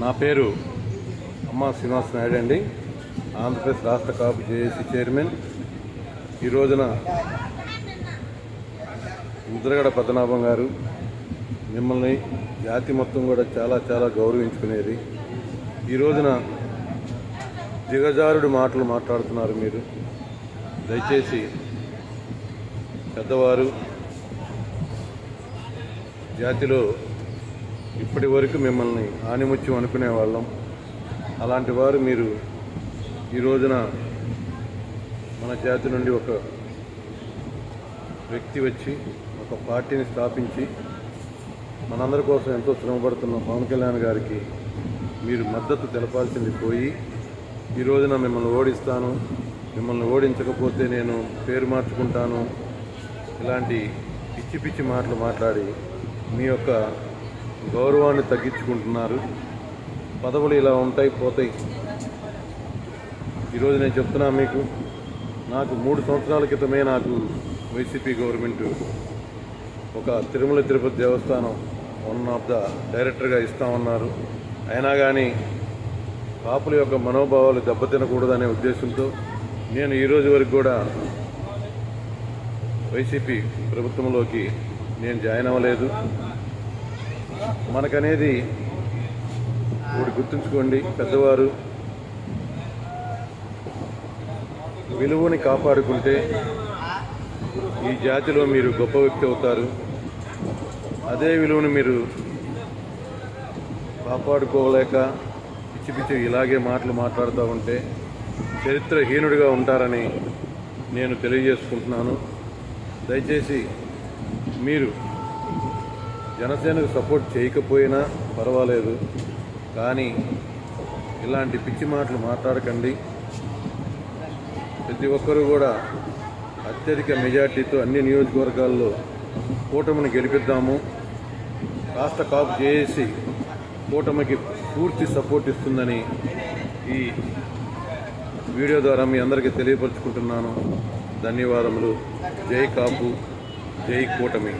నా పేరు అమ్మ శ్రీనివాస నాయుడు అండి. ఆంధ్రప్రదేశ్ రాష్ట్ర కాపు జేఏసీ చైర్మన్. ఈ రోజున ముద్రగడ పద్మనాభం గారు మిమ్మల్ని జాతి మొత్తం కూడా చాలా చాలా గౌరవించుకునేది. ఈ రోజున దిగజారుడు మాటలు మాట్లాడుతున్నారు మీరు. దయచేసి పెద్దవారు జాతిలో ఇప్పటి వరకు మిమ్మల్ని ఆనిముత్యం అనుకునే వాళ్ళం. అలాంటి వారు మీరు ఈ రోజున మన జాతి నుండి ఒక వ్యక్తి వచ్చి ఒక పార్టీని స్థాపించి మనందరి కోసం ఎంతో శ్రమపడుతున్న పవన్ కళ్యాణ్ గారికి మీరు మద్దతు తెలపాల్సింది పోయి ఈ రోజున మిమ్మల్ని ఓడిస్తాను మిమ్మల్ని ఓడించకపోతే నేను పేరు మార్చుకుంటాను ఇలాంటి పిచ్చి పిచ్చి మాటలు మాట్లాడి మీ యొక్క గౌరవాన్ని తగ్గించుకుంటున్నారు. పదవులు ఇలా ఉంటాయి పోతాయి. ఈరోజు నేను చెప్తున్నా మీకు నాకు మూడు సంవత్సరాల క్రితమే నాకు వైసీపీ గవర్నమెంట్ ఒక తిరుమల తిరుపతి దేవస్థానం వన్ ఆఫ్ ద డైరెక్టర్గా ఇస్తామన్నారు. అయినా కానీ పాపుల యొక్క మనోభావాలు దెబ్బతినకూడదనే ఉద్దేశంతో నేను ఈరోజు వరకు కూడా వైసీపీ ప్రభుత్వంలోకి నేను జాయిన్ అవ్వలేదు. మనకనేది ఒకటి గుర్తుంచుకోండి పెద్దవారు. విలువని కాపాడుకుంటే ఈ జాతిలో మీరు గొప్ప వ్యక్తి అవుతారు. అదే విలువను మీరు కాపాడుకోలేక పిచ్చి పిచ్చి ఇలాగే మాటలు మాట్లాడుతూ ఉంటే చరిత్రహీనుడిగా ఉంటారని నేను తెలియజేసుకుంటున్నాను. దయచేసి మీరు జనసేనకు సపోర్ట్ చేయకపోయినా పర్వాలేదు. కానీ ఇలాంటి పిచ్చి మాటలు మాట్లాడకండి. ప్రతి ఒక్కరూ కూడా అత్యధిక మెజార్టీతో అన్ని నియోజకవర్గాల్లో కూటమిని గెలిపిద్దాము. కాస్త కాపు చేసి కూటమికి పూర్తి సపోర్ట్ ఇస్తుందని ఈ వీడియో ద్వారా మీ అందరికీ తెలియపరుచుకుంటున్నాను. ధన్యవాదములు. జై కాపు జై కూటమి.